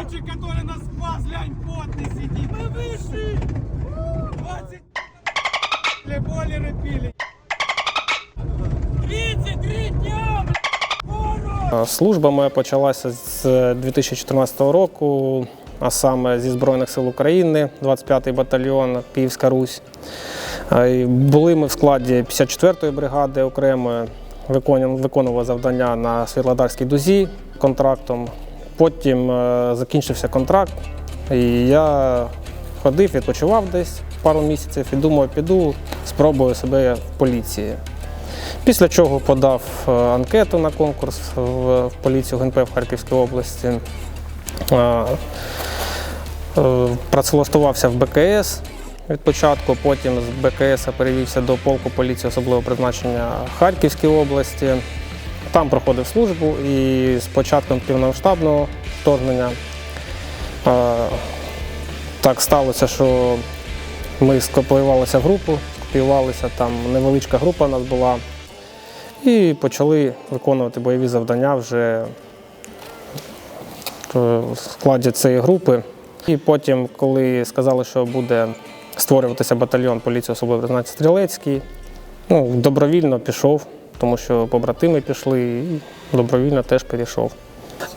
Хлопчик, который нас спас, глянь, потный сидит. Мы вышли. 20 бойлеры пили. 33 дня, Е, Служба моя почалася з 2014 року, а саме зі Збройних сил України, 25-й батальйон Київська Русь. Е, і Були ми в складі 54-ї бригади окремої, виконував виконував завдання на Світлодарській дузі контрактом. Потім е, закінчився контракт, і я ходив, відпочивав десь пару місяців і думав, піду, спробую себе в поліції. Після чого подав е, анкету на конкурс в поліцію ГНП в Харківській області. Е, Працевлаштувався в БКС від початку, потім з БКС перевівся до полку поліції особливого призначення Харківської області. Там проходив службу і з початком півномасштабного вторгнення е, так сталося, що ми скопіювалися в групу, скопіювалися, там невеличка група у нас була. І почали виконувати бойові завдання вже в складі цієї групи. І потім, коли сказали, що буде створюватися батальйон поліції особливо призначення Стрілецький, ну, добровільно пішов, тому що побратими пішли, і добровільно теж перейшов.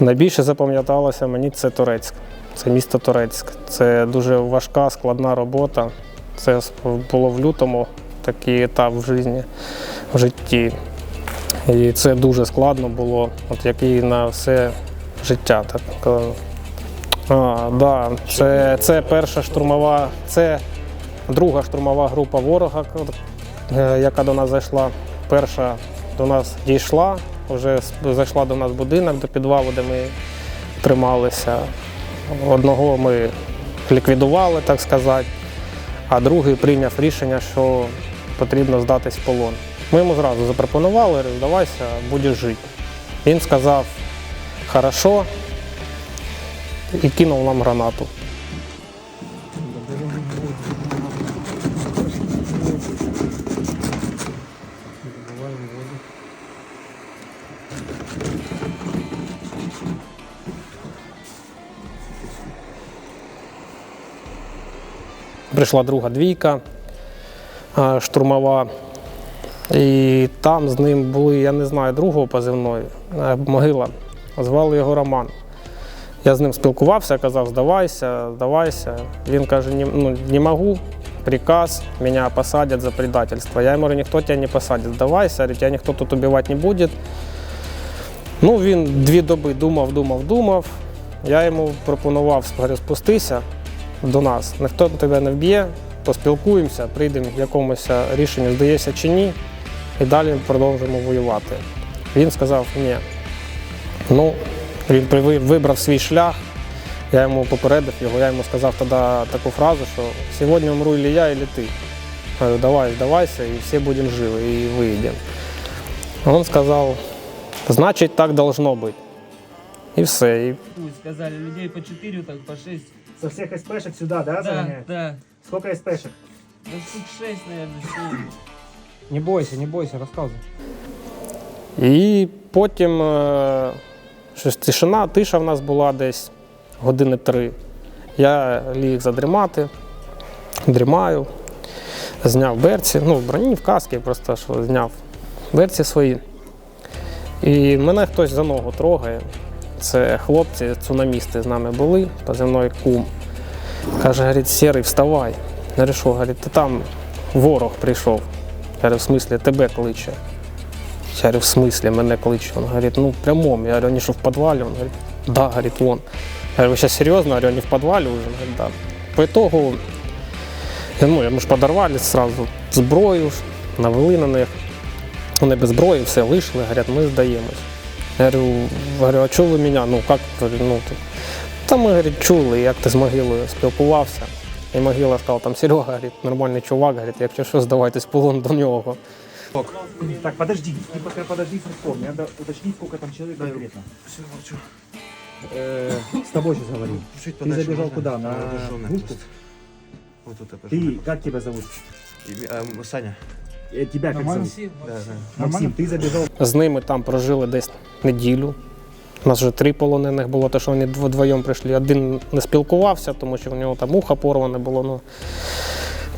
Найбільше запам'яталося мені це Турецьк. Це місто Турецьк. Це дуже важка, складна робота. Це було в лютому такий етап в житті. В житті. І це дуже складно було, от як і на все життя. Так. А, да. це, це перша штурмова, це друга штурмова група ворога, е, яка до нас зайшла. Перша до нас дійшла, вже зайшла до нас в будинок, до підвалу, де ми трималися. Одного ми ліквідували, так сказати, а другий прийняв рішення, що потрібно здатись в полон. Ми йому зразу запропонували, здавайся, будеш жити. Він сказав, хорошо, і кинув нам гранату. Прийшла друга двійка штурмова. І там з ним були, я не знаю, другого позивної, могила. Звали його Роман. Я з ним спілкувався, казав, здавайся, здавайся. Він каже, ну, не можу, приказ, мене посадять за предательство. Я йому говорю, ніхто тебе не посадить, здавайся, тебя ніхто тут убивати не буде. Ну, він дві доби думав, думав, думав. Я йому пропонував говорю, спустися до нас. Ніхто тебе не вб'є, поспілкуємося, прийдемо в якомусь рішенню, здається чи ні, і далі продовжимо воювати. Він сказав, ні. Ну, він вибрав свій шлях. Я йому попередив його, я йому сказав тоді таку фразу, що сьогодні умру или я, или ти. Говорю, давай, здавайся, і всі будемо живі, і вийдемо. Він сказав, значить, так должно бути. І все. І сказали, людей по 4, так по 6. Со всех СПшек сюда, да, Да, загоняют? да. Сколько СПшек? Да штук 6, наверное, 7. Не бойся, не бойся, рассказывай. І потім е, щось тишина, тиша в нас була десь години три. Я ліг задрімати, дрімаю, зняв берці, ну, в броні, в каски, просто що зняв берці свої. І мене хтось за ногу трогає. Це хлопці, цунамісти з нами були, позивної кум. Каже, говорить, Сірий, вставай. Я що, говорить, ти там ворог прийшов. Я говорю, в смислі, тебе кличе. Я говорю, в смысле, мене кличе? Он говорит, ну, прямом. Я говорю, они что, в подвале? Он говорит, да, говорит, вон. Я говорю, вы сейчас серьезно? Я говорю, они в подвале уже? Он говорит, да. По итогу, ну, ми ж подорвали сразу зброю, навели на них. Вони без зброї, все вийшли, говорять, ми здаємось. Я говорю, говорю, а чого ви мене? Ну, як, Говорю, ну, ти? Та ми, говорить, чули, як ти з могилою спілкувався. І могила сказала, там Серега, говорить, нормальний чувак, говорить, якщо що, здавайтесь в полон до нього. Так, подожди, ты пока подожди, вспомни. Надо уточнить, сколько там человек конкретно. Э, С тобой сейчас говорю. Чуть Ты забежал куда? На Вооруженный группу? просто. Вот тут я Ты, как тебя зовут? И, а, Саня. Э, Тебя как зовут? Да, да. Максим, ты забежал. З ними там прожили десь неділю. У нас вже три полонених було, те, що вони вдвоєм прийшли. Один не спілкувався, тому що в нього там ухо порване було. Ну,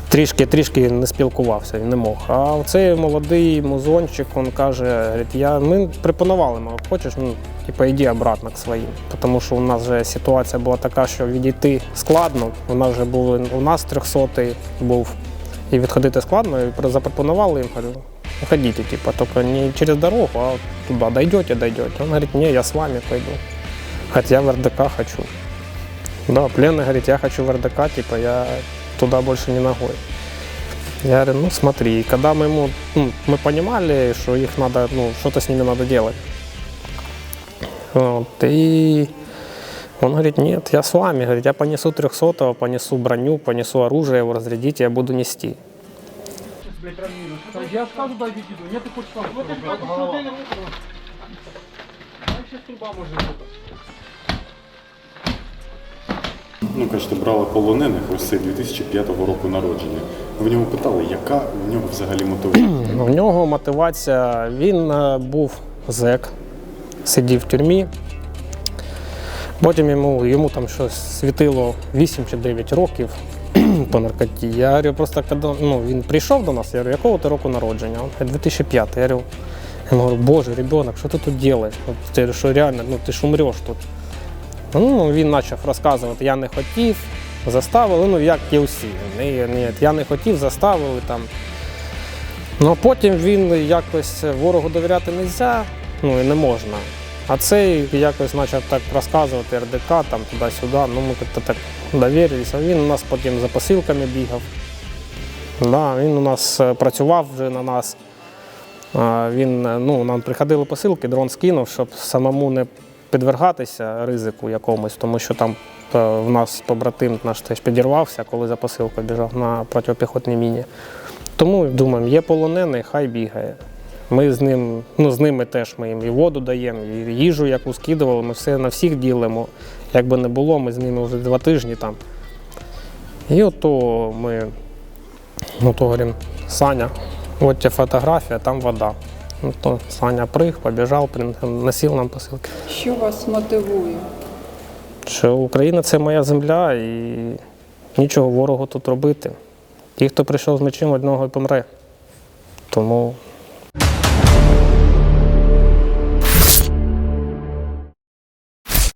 трішки, трішки не спілкувався, він не мог. А цей молодий музончик, він каже, я, ми пропонували, ми, хочеш, ну, типу, йди обратно к своїм. Тому що у нас вже ситуація була така, що відійти складно. У нас вже був, у нас 300 був, і відходити складно. І запропонували їм, уходите, типа, только не через дорогу, а туда дойдете, дойдете. Он говорит, не, я с вами пойду. Хотя в РДК хочу. Да, пленный говорит, я хочу в РДК, типа, я туда больше не ногой. Я говорю, ну смотри, И когда мы ему, ну, мы понимали, что их надо, ну, что-то с ними надо делать. Вот, и он говорит, нет, я с вами, говорит, я понесу 300 понесу броню, понесу оружие, его разрядите, я буду нести. Я скажу, дай відійду. Ні, ти хочеш сам. Вот это голова. Ще стрільба може бути. Ну, кажете, брали полонених ось 2005 року народження. Ви в нього питали, яка в нього взагалі мотивація? У нього мотивація, він е, був зек, сидів в тюрмі. Потім йому, йому там щось світило 8 чи 9 років по наркоті. Я говорю, просто коли ну, він прийшов до нас, я говорю, якого ти року народження? Він говорить, 2005. Я говорю, я говорю, боже, ребенок, що ти тут робиш? Говорю, що реально, ну ти ж умреш тут. Ну, він почав розказувати, я не хотів, заставили, ну як і всі. Ні, ні, я не хотів, заставили там. Ну а потім він якось ворогу довіряти не можна, ну і не можна. А цей якось почав так розказувати РДК, там туди-сюди. Ну ми як-то так довірилися. Він у нас потім за посилками бігав. Да, він у нас е, працював вже на нас. Він, е, ну, нам приходили посилки, дрон скинув, щоб самому не підвергатися ризику якомусь, тому що там е, в нас побратим наш теж підірвався, коли за посилкою біжав на протипіхотній міні. Тому думаємо, є полонений, хай бігає. Ми з ним, ну з ними теж ми їм і воду даємо, і їжу, яку скидували, ми все на всіх ділимо. Як би не було, ми з ними вже два тижні там. І ото ми, ну то говоримо, Саня, от тебе фотографія, там вода. Ну то Саня приг, побіжав, носив нам посилки. Що вас мотивує? Що Україна це моя земля і нічого ворогу тут робити. Ті, хто прийшов з мечем, одного і помре. Тому